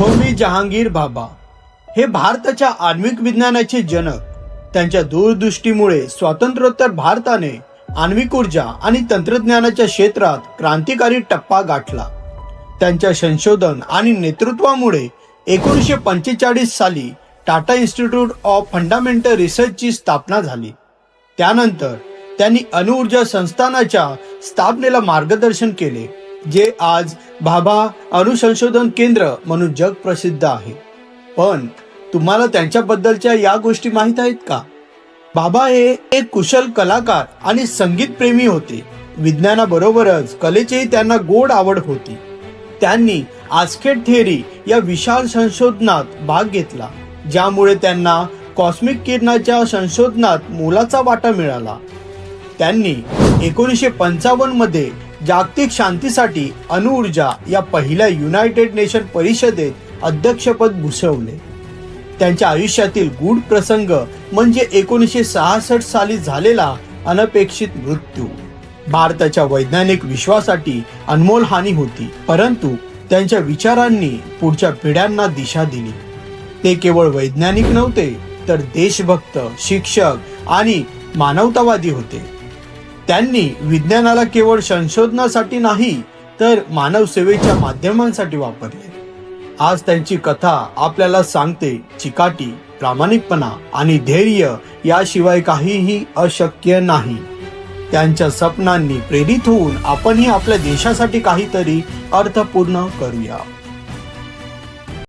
होमी जहांगीर बाबा हे भारताच्या आण्विक विज्ञानाचे जनक. त्यांच्या दूरदृष्टीमुळे स्वातंत्र्योत्तर भारताने आण्विक ऊर्जा आणि तंत्रज्ञानाच्या क्षेत्रात क्रांतिकारी टप्पा गाठला. त्यांच्या संशोधन आणि नेतृत्वामुळे एकोणीसशे पंचेचाळीस साली टाटा इन्स्टिट्यूट ऑफ फंडामेंटल रिसर्चची स्थापना झाली. त्यानंतर त्यांनी अणुऊर्जा संस्थानाच्या स्थापनेला मार्गदर्शन केले. जे आज भाभा अणुसंशोधन केंद्र म्हणून जग प्रसिद्ध आहे. पण तुम्हाला त्यांच्याबद्दलच्या या गोष्टी माहीत आहेत का? बाबा हे एक कुशल कलाकार आणि संगीत प्रेमी होते. विज्ञानाबरोबरच कलेचीही त्यांना गोड आवड होती. त्यांनी आस्केट थिअरी या विशाल संशोधनात भाग घेतला ज्यामुळे त्यांना कॉस्मिक किरणाच्या संशोधनात मोलाचा वाटा मिळाला. त्यांनी एकोणीसशे पंचावन्नमध्ये जागतिक शांतीसाठी अणुऊर्जा या पहिल्या युनायटेड नेशन परिषदेत अध्यक्षपद भूषवले. त्यांच्या आयुष्यातील गूढ प्रसंग म्हणजे एकोणीसशे सहासष्ट साली झालेला अनपेक्षित मृत्यू. भारताच्या वैज्ञानिक विश्वासाठी अनमोल हानी होती परंतु त्यांच्या विचारांनी पुढच्या पिढ्यांना दिशा दिली. ते केवळ वैज्ञानिक नव्हते तर देशभक्त शिक्षक आणि मानवतावादी होते. त्यांनी विज्ञानाला केवळ संशोधनासाठी नाही तर मानव सेवेच्या माध्यमांसाठी वापरले. आज त्यांची कथा आपल्याला सांगते चिकाटी प्रामाणिकपणा आणि धैर्य याशिवाय काहीही अशक्य नाही. त्यांच्या स्वप्नांनी प्रेरित होऊन आपणही आपल्या देशासाठी काहीतरी अर्थपूर्ण करूया.